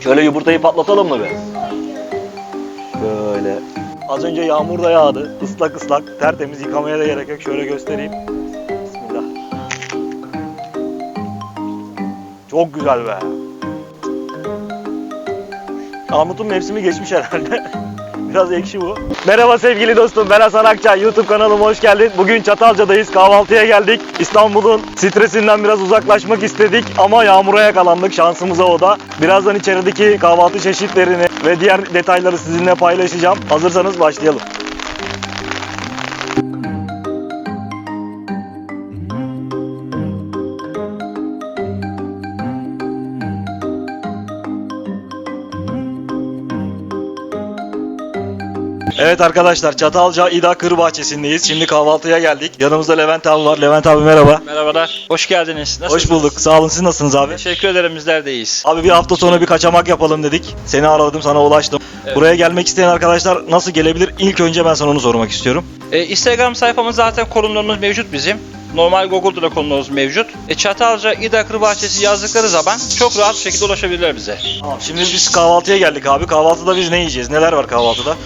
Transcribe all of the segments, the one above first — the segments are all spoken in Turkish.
Şöyle yumurtayı patlatalım mı be? Böyle. Az önce yağmur da yağdı. Islak ıslak. Tertemiz yıkamaya da gerek yok. Şöyle göstereyim. Bismillah. Çok güzel be. Armut'un mevsimi geçmiş herhalde. Biraz ekşi bu. Merhaba sevgili dostum ben Hasan Akçay. YouTube kanalıma hoş geldin. Bugün Çatalca'dayız. Kahvaltıya geldik. İstanbul'un stresinden biraz uzaklaşmak istedik ama yağmura yakalandık. Şansımıza o da. Birazdan içerideki kahvaltı çeşitlerini ve diğer detayları sizinle paylaşacağım. Hazırsanız başlayalım. Evet arkadaşlar Çatalca İda Kır Bahçesi'ndeyiz. Şimdi kahvaltıya geldik. Yanımızda Levent abi var. Levent abi merhaba. Merhabalar. Hoş geldiniz. Nasılsınız? Hoş bulduk. Sağ olun. Siz nasılsınız abi? Teşekkür ederim bizler de iyiyiz. Abi bir hafta sonra bir kaçamak yapalım dedik. Seni aradım, sana ulaştım. Evet. Buraya gelmek isteyen arkadaşlar nasıl gelebilir? İlk önce ben sana onu sormak istiyorum. Ee, Instagram sayfamız zaten konumlarımız mevcut bizim. Normal Google'da da konumlarımız mevcut. E, Çatalca İda Kır Bahçesi yazdıkları zaman çok rahat bir şekilde ulaşabilirler bize. Şimdi biz kahvaltıya geldik abi. Kahvaltıda biz ne yiyeceğiz? Neler var kahvaltıda?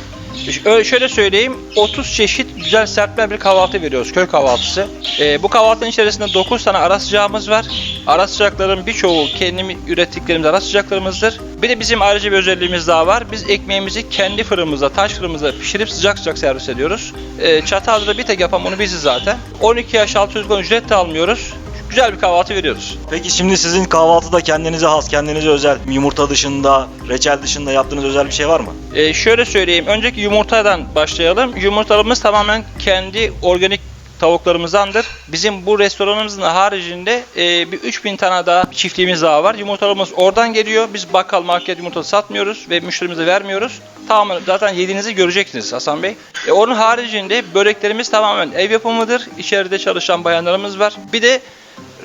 Şöyle söyleyeyim, 30 çeşit güzel serpme bir kahvaltı veriyoruz, köy kahvaltısı. Ee, bu kahvaltının içerisinde 9 tane ara sıcağımız var. Ara sıcakların birçoğu kendi ürettiklerimiz ara sıcaklarımızdır. Bir de bizim ayrıca bir özelliğimiz daha var. Biz ekmeğimizi kendi fırınımızda, taş fırınımızda pişirip sıcak sıcak servis ediyoruz. Ee, Çatalca'da bir tek yapan bunu biziz zaten. 12 yaş altı çocukların ücret de almıyoruz. Güzel bir kahvaltı veriyoruz. Peki şimdi sizin kahvaltıda kendinize has, kendinize özel, yumurta dışında, reçel dışında yaptığınız özel bir şey var mı? Ee, şöyle söyleyeyim. Önceki yumurtadan başlayalım. Yumurtalarımız tamamen kendi organik tavuklarımızdandır. Bizim bu restoranımızın haricinde e, bir 3000 tane daha çiftliğimiz daha var. Yumurtalarımız oradan geliyor. Biz bakkal market yumurtası satmıyoruz ve müşterimize vermiyoruz. Tamamen zaten yediğinizi göreceksiniz Hasan Bey. E, onun haricinde böreklerimiz tamamen ev yapımıdır. İçeride çalışan bayanlarımız var. Bir de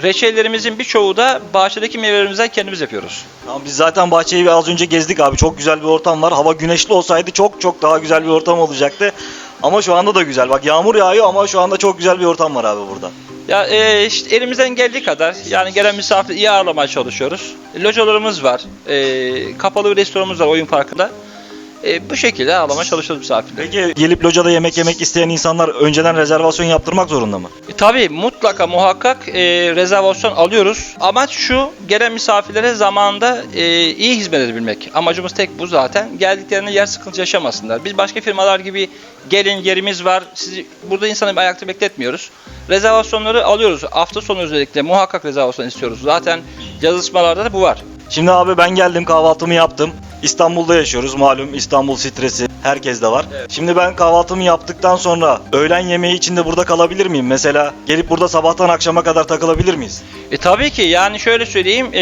reçellerimizin birçoğu da bahçedeki meyvelerimizden kendimiz yapıyoruz. Tamam biz zaten bahçeyi bir az önce gezdik abi. Çok güzel bir ortam var. Hava güneşli olsaydı çok çok daha güzel bir ortam olacaktı. Ama şu anda da güzel. Bak yağmur yağıyor ama şu anda çok güzel bir ortam var abi burada. Ya e, işte elimizden geldiği kadar yani gelen misafir iyi ağırlamaya çalışıyoruz. Localarımız var. E, kapalı bir restoranımız var oyun parkında. E, bu şekilde ağırlamaya çalışıyoruz misafirleri. Peki gelip locada yemek yemek isteyen insanlar önceden rezervasyon yaptırmak zorunda mı? E, tabii mutlaka muhakkak e, rezervasyon alıyoruz. Amaç şu gelen misafirlere zamanında e, iyi hizmet edebilmek. Amacımız tek bu zaten. Geldiklerinde yer sıkıntı yaşamasınlar. Biz başka firmalar gibi gelin yerimiz var. Sizi burada insanı ayakta bekletmiyoruz. Rezervasyonları alıyoruz. Hafta sonu özellikle muhakkak rezervasyon istiyoruz. Zaten yazışmalarda da bu var. Şimdi abi ben geldim kahvaltımı yaptım. İstanbul'da yaşıyoruz malum İstanbul stresi herkes de var. Şimdi ben kahvaltımı yaptıktan sonra öğlen yemeği için de burada kalabilir miyim? Mesela gelip burada sabahtan akşama kadar takılabilir miyiz? E tabii ki yani şöyle söyleyeyim e,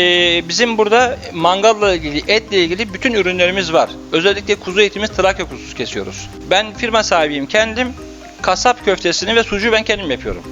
bizim burada mangalla ilgili etle ilgili bütün ürünlerimiz var. Özellikle kuzu etimiz Trakya kuzusu kesiyoruz. Ben firma sahibiyim kendim kasap köftesini ve sucuğu ben kendim yapıyorum.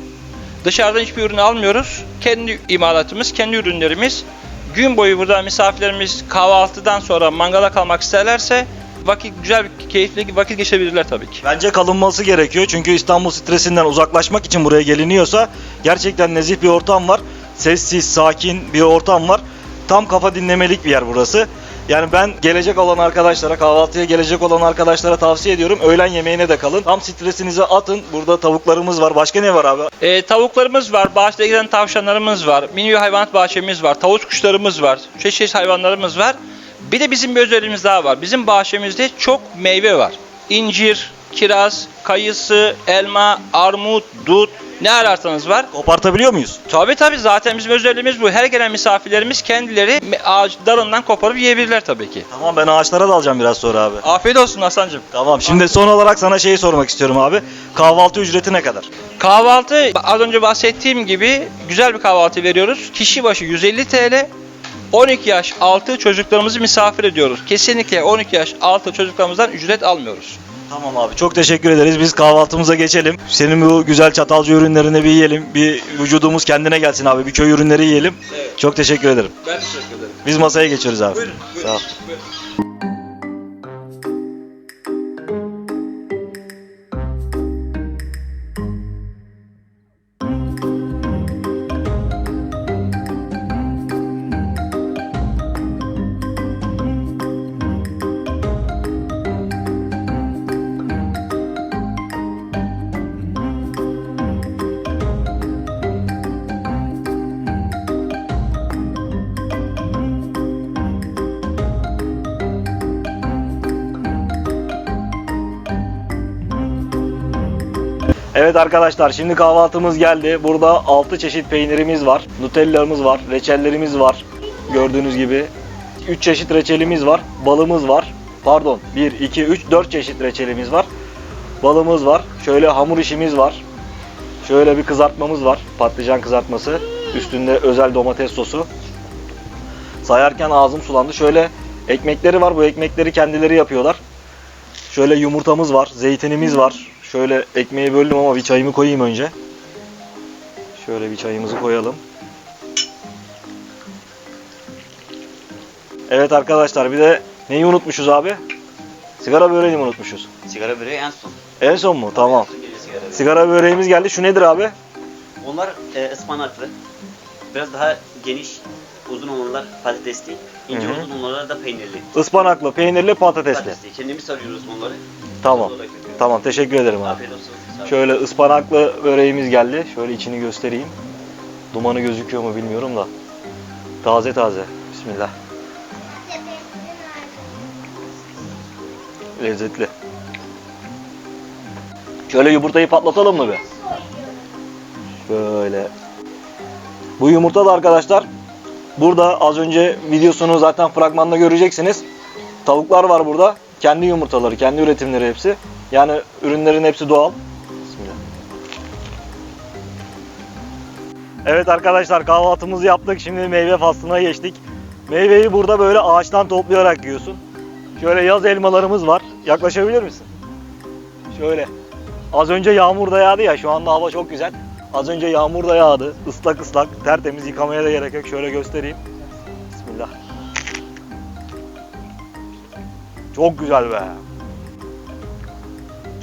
Dışarıdan hiçbir ürün almıyoruz. Kendi imalatımız, kendi ürünlerimiz. Gün boyu burada misafirlerimiz kahvaltıdan sonra mangala kalmak isterlerse vakit güzel bir keyifli vakit geçirebilirler tabii ki. Bence kalınması gerekiyor çünkü İstanbul stresinden uzaklaşmak için buraya geliniyorsa gerçekten nezih bir ortam var. Sessiz, sakin bir ortam var. Tam kafa dinlemelik bir yer burası. Yani ben gelecek olan arkadaşlara, kahvaltıya gelecek olan arkadaşlara tavsiye ediyorum. Öğlen yemeğine de kalın. Tam stresinizi atın. Burada tavuklarımız var. Başka ne var abi? E, tavuklarımız var, bahçede giden tavşanlarımız var, mini hayvanat bahçemiz var, tavuk kuşlarımız var, çeşit çeşit hayvanlarımız var. Bir de bizim bir özelliğimiz daha var. Bizim bahçemizde çok meyve var. İncir, kiraz, kayısı, elma, armut, dut ne ararsanız var. Kopartabiliyor muyuz? Tabii tabii zaten bizim özelliğimiz bu. Her gelen misafirlerimiz kendileri ağaç dalından koparıp yiyebilirler tabii ki. Tamam ben ağaçlara da alacağım biraz sonra abi. Afiyet olsun Hasan'cığım. Tamam şimdi son olarak sana şeyi sormak istiyorum abi. Kahvaltı ücreti ne kadar? Kahvaltı az önce bahsettiğim gibi güzel bir kahvaltı veriyoruz. Kişi başı 150 TL. 12 yaş altı çocuklarımızı misafir ediyoruz. Kesinlikle 12 yaş altı çocuklarımızdan ücret almıyoruz. Tamam abi çok teşekkür ederiz. Biz kahvaltımıza geçelim. Senin bu güzel çatalcı ürünlerini bir yiyelim. Bir vücudumuz kendine gelsin abi. Bir köy ürünleri yiyelim. Evet. Çok teşekkür ederim. Ben teşekkür ederim. Biz masaya geçiyoruz abi. Buyurun, buyurun. Sağ ol. buyurun. Evet arkadaşlar şimdi kahvaltımız geldi. Burada 6 çeşit peynirimiz var. Nutella'mız var. Reçellerimiz var. Gördüğünüz gibi. 3 çeşit reçelimiz var. Balımız var. Pardon 1, 2, 3, 4 çeşit reçelimiz var. Balımız var. Şöyle hamur işimiz var. Şöyle bir kızartmamız var. Patlıcan kızartması. Üstünde özel domates sosu. Sayarken ağzım sulandı. Şöyle ekmekleri var. Bu ekmekleri kendileri yapıyorlar. Şöyle yumurtamız var. Zeytinimiz var. Şöyle ekmeği böldüm ama bir çayımı koyayım önce. Şöyle bir çayımızı koyalım. Evet arkadaşlar bir de neyi unutmuşuz abi? Sigara böreğini mi unutmuşuz? Sigara böreği en son. En son mu? Tamam. En son geliyor sigara böreği. Sigara böreğimiz geldi. Şu nedir abi? Onlar e, ıspanaklı. Biraz daha geniş, uzun olanlar patatesli. İnce Hı hı. uzun olanlar da peynirli. Ispanaklı, peynirli, patatesli. Patatesli. Kendimiz sarıyoruz onları. Tamam. Tamam teşekkür ederim abi. Afiyet olsun. Şöyle ıspanaklı böreğimiz geldi. Şöyle içini göstereyim. Dumanı gözüküyor mu bilmiyorum da. Taze taze. Bismillah. Lezzetli. Şöyle yumurtayı patlatalım mı be? Böyle. Bu yumurta da arkadaşlar burada az önce videosunu zaten fragmanda göreceksiniz. Tavuklar var burada. Kendi yumurtaları, kendi üretimleri hepsi. Yani ürünlerin hepsi doğal. Evet arkadaşlar kahvaltımızı yaptık. Şimdi meyve faslına geçtik. Meyveyi burada böyle ağaçtan toplayarak yiyorsun. Şöyle yaz elmalarımız var. Yaklaşabilir misin? Şöyle. Az önce yağmur da yağdı ya. Şu anda hava çok güzel. Az önce yağmur da yağdı. Islak ıslak. Tertemiz yıkamaya da gerek yok. Şöyle göstereyim. Bismillah. Çok güzel be.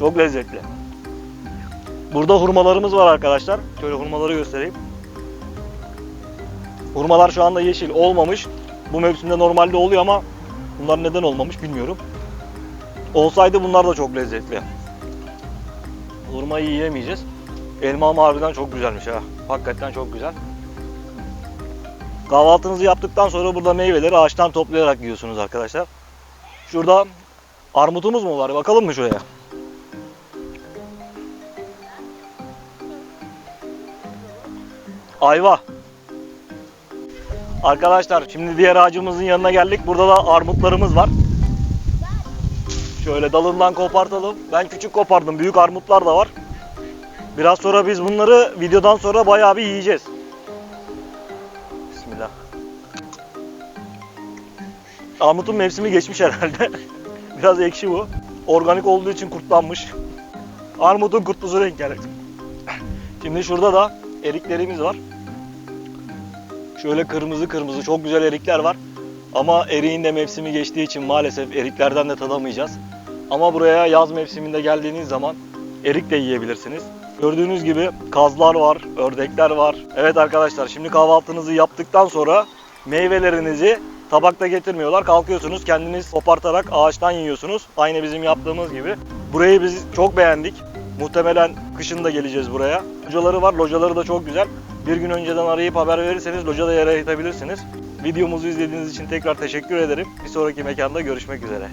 Çok lezzetli. Burada hurmalarımız var arkadaşlar. Şöyle hurmaları göstereyim. Hurmalar şu anda yeşil olmamış. Bu mevsimde normalde oluyor ama bunlar neden olmamış bilmiyorum. Olsaydı bunlar da çok lezzetli. Hurmayı yiyemeyeceğiz. Elma harbiden çok güzelmiş ha. Hakikaten çok güzel. Kahvaltınızı yaptıktan sonra burada meyveleri ağaçtan toplayarak yiyorsunuz arkadaşlar. Şurada armutumuz mu var? Bakalım mı şuraya? Ayva. Arkadaşlar şimdi diğer ağacımızın yanına geldik. Burada da armutlarımız var. Şöyle dalından kopartalım. Ben küçük kopardım. Büyük armutlar da var. Biraz sonra biz bunları videodan sonra bayağı bir yiyeceğiz. Bismillah. Armutun mevsimi geçmiş herhalde. Biraz ekşi bu. Organik olduğu için kurtlanmış. Armutun kurtlusu renk yani. Şimdi şurada da eriklerimiz var. Şöyle kırmızı kırmızı çok güzel erikler var. Ama eriğin de mevsimi geçtiği için maalesef eriklerden de tadamayacağız. Ama buraya yaz mevsiminde geldiğiniz zaman erik de yiyebilirsiniz. Gördüğünüz gibi kazlar var, ördekler var. Evet arkadaşlar şimdi kahvaltınızı yaptıktan sonra meyvelerinizi tabakta getirmiyorlar. Kalkıyorsunuz kendiniz kopartarak ağaçtan yiyorsunuz. Aynı bizim yaptığımız gibi. Burayı biz çok beğendik. Muhtemelen kışın da geleceğiz buraya. Locaları var. Locaları da çok güzel. Bir gün önceden arayıp haber verirseniz locada yer ayırtabilirsiniz. Videomuzu izlediğiniz için tekrar teşekkür ederim. Bir sonraki mekanda görüşmek üzere.